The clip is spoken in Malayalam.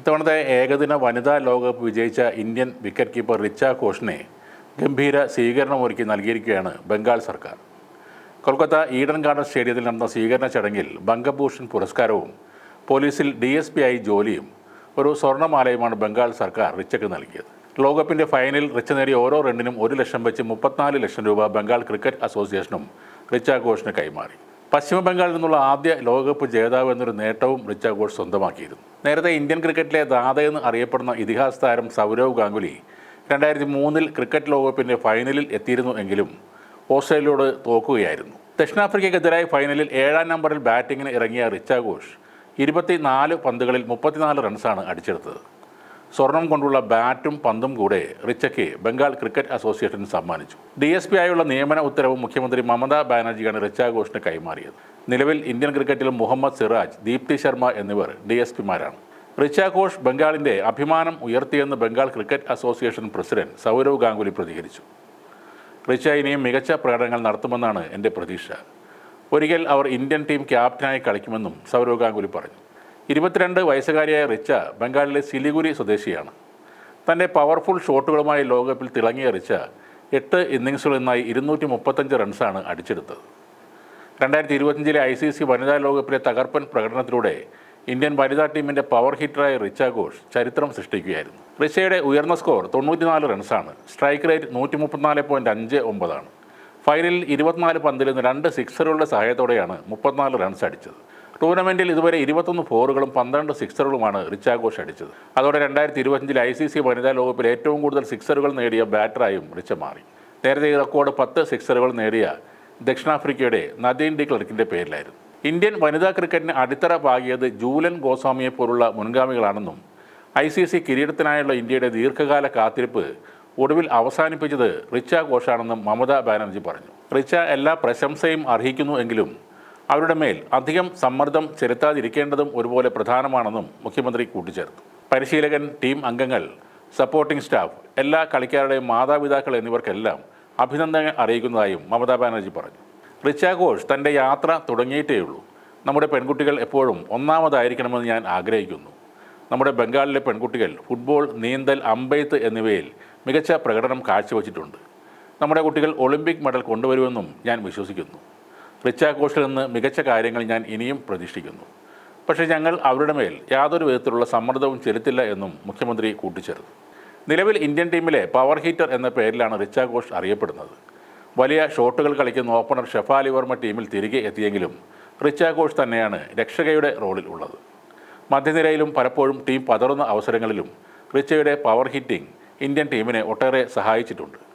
ഇത്തവണത്തെ ഏകദിന വനിതാ ലോകകപ്പ് വിജയിച്ച ഇന്ത്യൻ വിക്കറ്റ് കീപ്പർ റിച്ച ഘോഷിനെ ഗംഭീര സ്വീകരണമൊരുക്കി നൽകിയിരിക്കുകയാണ് ബംഗാൾ സർക്കാർ. കൊൽക്കത്ത ഈഡൻ ഗാർഡൻ സ്റ്റേഡിയത്തിൽ നടന്ന സ്വീകരണ ചടങ്ങിൽ ബംഗഭൂഷൺ പുരസ്കാരവും പോലീസിൽ ഡി എസ് പി ആയി ജോലിയും ഒരു സ്വർണമാലയുമാണ് ബംഗാൾ സർക്കാർ റിച്ചയ്ക്ക് നൽകിയത്. ലോകകപ്പിന്റെ ഫൈനലിൽ റിച്ച നേടിയ ഓരോ റണ്ണിനും ഒരു ലക്ഷം വെച്ച് മുപ്പത്തിനാല് ലക്ഷം രൂപ ബംഗാൾ ക്രിക്കറ്റ് അസോസിയേഷനും റിച്ച ഘോഷിന് കൈമാറി. പശ്ചിമ ബംഗാളിൽ നിന്നുള്ള ആദ്യ ലോകകപ്പ് ജേതാവ് എന്നൊരു നേട്ടവും റിച്ച ഘോഷ് സ്വന്തമാക്കിയിരുന്നു. നേരത്തെ ഇന്ത്യൻ ക്രിക്കറ്റിലെ ദാതയെന്ന് അറിയപ്പെടുന്ന ഇതിഹാസ താരം സൗരവ് ഗാംഗുലി രണ്ടായിരത്തി മൂന്നിൽ ക്രിക്കറ്റ് ലോകകപ്പിന്റെ ഫൈനലിൽ എത്തിയിരുന്നു എങ്കിലും ഓസ്ട്രേലിയയോട് തോക്കുകയായിരുന്നു ദക്ഷിണാഫ്രിക്കയ്ക്കെതിരായ ഫൈനലിൽ ഏഴാം നമ്പറിൽ ബാറ്റിങ്ങിന് ഇറങ്ങിയ റിച്ച ഘോഷ് ഇരുപത്തിനാല് പന്തുകളിൽ മുപ്പത്തിനാല് റൺസാണ് അടിച്ചെടുത്തത്. സ്വർണം കൊണ്ടുള്ള ബാറ്റും പന്തും കൂടെ റിച്ചയ്ക്ക് ബംഗാൾ ക്രിക്കറ്റ് അസോസിയേഷൻ സമ്മാനിച്ചു. ഡി എസ് പി ആയുള്ള നിയമന ഉത്തരവ് മുഖ്യമന്ത്രി മമതാ ബാനർജിയാണ് റിച്ച ഘോഷിന് കൈമാറിയത്. നിലവിൽ ഇന്ത്യൻ ക്രിക്കറ്റിൽ മുഹമ്മദ് സിറാജ് ദീപ്തി ശർമ്മ എന്നിവർ ഡി എസ് പിമാരാണ് റിച്ച ഘോഷ് ബംഗാളിന്റെ അഭിമാനം ഉയർത്തിയെന്ന് Bengal cricket association president Sourav Ganguly പ്രതികരിച്ചു. റിച്ച ഇനിയും മികച്ച പ്രകടനങ്ങൾ നടത്തുമെന്നാണ് എന്റെ പ്രതീക്ഷ. ഒരിക്കൽ അവർ ഇന്ത്യൻ ടീം ക്യാപ്റ്റനായി കളിക്കുമെന്നും സൗരവ് ഗാംഗുലി പറഞ്ഞു. ഇരുപത്തിരണ്ട് വയസ്സുകാരിയായ റിച്ച ബംഗാളിലെ സിലിഗുരി സ്വദേശിയാണ്. തന്റെ പവർഫുൾ ഷോട്ടുകളുമായി ലോകകപ്പിൽ തിളങ്ങിയ റിച്ച എട്ട് ഇന്നിങ്സുകളിൽ നിന്നായി ഇരുന്നൂറ്റി മുപ്പത്തഞ്ച് റൺസാണ് അടിച്ചെടുത്തത്. രണ്ടായിരത്തി ഇരുപത്തഞ്ചിലെ ഐ സി സി വനിതാ ലോകകപ്പിലെ തകർപ്പൻ പ്രകടനത്തിലൂടെ ഇന്ത്യൻ വനിതാ ടീമിന്റെ പവർ ഹിറ്ററായ റിച്ച ഘോഷ് ചരിത്രം സൃഷ്ടിക്കുകയായിരുന്നു. റിച്ചയുടെ ഉയർന്ന സ്കോർ തൊണ്ണൂറ്റിനാല് റൺസാണ് സ്ട്രൈക്ക് റേറ്റ് നൂറ്റി മുപ്പത്തിനാല് പോയിന്റ് അഞ്ച് ഒമ്പതാണ്. ഫൈനലിൽ ഇരുപത്തിനാല് പന്തിൽ നിന്ന് രണ്ട് സിക്സറുകളുടെ സഹായത്തോടെയാണ് മുപ്പത്തിനാല് റൺസ് അടിച്ചത്. ടൂർണമെന്റിൽ ഇതുവരെ ഇരുപത്തൊന്ന് ഫോറുകളും പന്ത്രണ്ട് സിക്സറുകളുമാണ് റിച്ചാഘോഷ് അടിച്ചത്. അതോടെ രണ്ടായിരത്തി ഇരുപത്തഞ്ചിൽ ഐ സി സി വനിതാ ലോകകപ്പിൽ ഏറ്റവും കൂടുതൽ സിക്സറുകൾ നേടിയ ബാറ്ററായും റിച്ച മാറി നേരത്തെ ഈ റെക്കോർഡ് പത്ത് സിക്സറുകൾ നേടിയ ദക്ഷിണാഫ്രിക്കയുടെ നദീൻ ഡി ക്ലർക്കിന്റെ പേരിലായിരുന്നു. ഇന്ത്യൻ വനിതാ ക്രിക്കറ്റിന് അടിത്തറ പാകിയത് ജൂലൻ ഗോസ്വാമിയെ പോലുള്ള മുൻഗാമികളാണെന്നും ഐ സി സി കിരീടത്തിനായുള്ള ഇന്ത്യയുടെ ദീർഘകാല കാത്തിരിപ്പ് ഒടുവിൽ അവസാനിപ്പിച്ചത് റിച്ച ഘോഷാണെന്നും മമതാ ബാനർജി പറഞ്ഞു. റിച്ച എല്ലാ പ്രശംസയും അർഹിക്കുന്നു എങ്കിലും അവരുടെ മേൽ അധികം സമ്മർദ്ദം ചെലുത്താതിരിക്കേണ്ടതും ഒരുപോലെ പ്രധാനമാണെന്നും മുഖ്യമന്ത്രി കൂട്ടിച്ചേർത്തു. പരിശീലകൻ ടീം അംഗങ്ങൾ സപ്പോർട്ടിംഗ് സ്റ്റാഫ് എല്ലാ കളിക്കാരുടെയും മാതാപിതാക്കൾ എന്നിവർക്കെല്ലാം അഭിനന്ദനങ്ങൾ അറിയിക്കുന്നതായും മമതാ ബാനർജി പറഞ്ഞു. റിച്ച ഘോഷ് തന്റെ യാത്ര തുടങ്ങിയിട്ടേയുള്ളൂ. നമ്മുടെ പെൺകുട്ടികൾ എപ്പോഴും ഒന്നാമതായിരിക്കണമെന്ന് ഞാൻ ആഗ്രഹിക്കുന്നു. നമ്മുടെ ബംഗാളിലെ പെൺകുട്ടികൾ ഫുട്ബോൾ നീന്തൽ അമ്പെയ്ത്ത് എന്നിവയിൽ മികച്ച പ്രകടനം കാഴ്ചവെച്ചിട്ടുണ്ട്. നമ്മുടെ കുട്ടികൾ ഒളിമ്പിക് മെഡൽ കൊണ്ടുവരുമെന്നും ഞാൻ വിശ്വസിക്കുന്നു. റിച്ച ഘോഷിൽ നിന്ന് മികച്ച കാര്യങ്ങൾ ഞാൻ ഇനിയും പ്രതീക്ഷിക്കുന്നു. പക്ഷേ ഞങ്ങൾ അവരുടെ മേൽ യാതൊരു വിധത്തിലുള്ള സമ്മർദ്ദവും ചെലുത്തില്ല എന്നും മുഖ്യമന്ത്രി കൂട്ടിച്ചേർത്തു. നിലവിൽ ഇന്ത്യൻ ടീമിലെ പവർ ഹീറ്റർ എന്ന പേരിലാണ് റിച്ച ഘോഷ് അറിയപ്പെടുന്നത്. വലിയ ഷോട്ടുകൾ കളിക്കുന്ന ഓപ്പണർ ഷെഫാലി വർമ്മ ടീമിൽ തിരികെ എത്തിയെങ്കിലും റിച്ച ഘോഷ് തന്നെയാണ് രക്ഷകയുടെ റോളിൽ ഉള്ളത്. മധ്യനിരയിലും പലപ്പോഴും ടീം പതറുന്ന അവസരങ്ങളിലും റിച്ചയുടെ പവർ ഹിറ്റിംഗ് ഇന്ത്യൻ ടീമിനെ ഒട്ടേറെ സഹായിച്ചിട്ടുണ്ട്.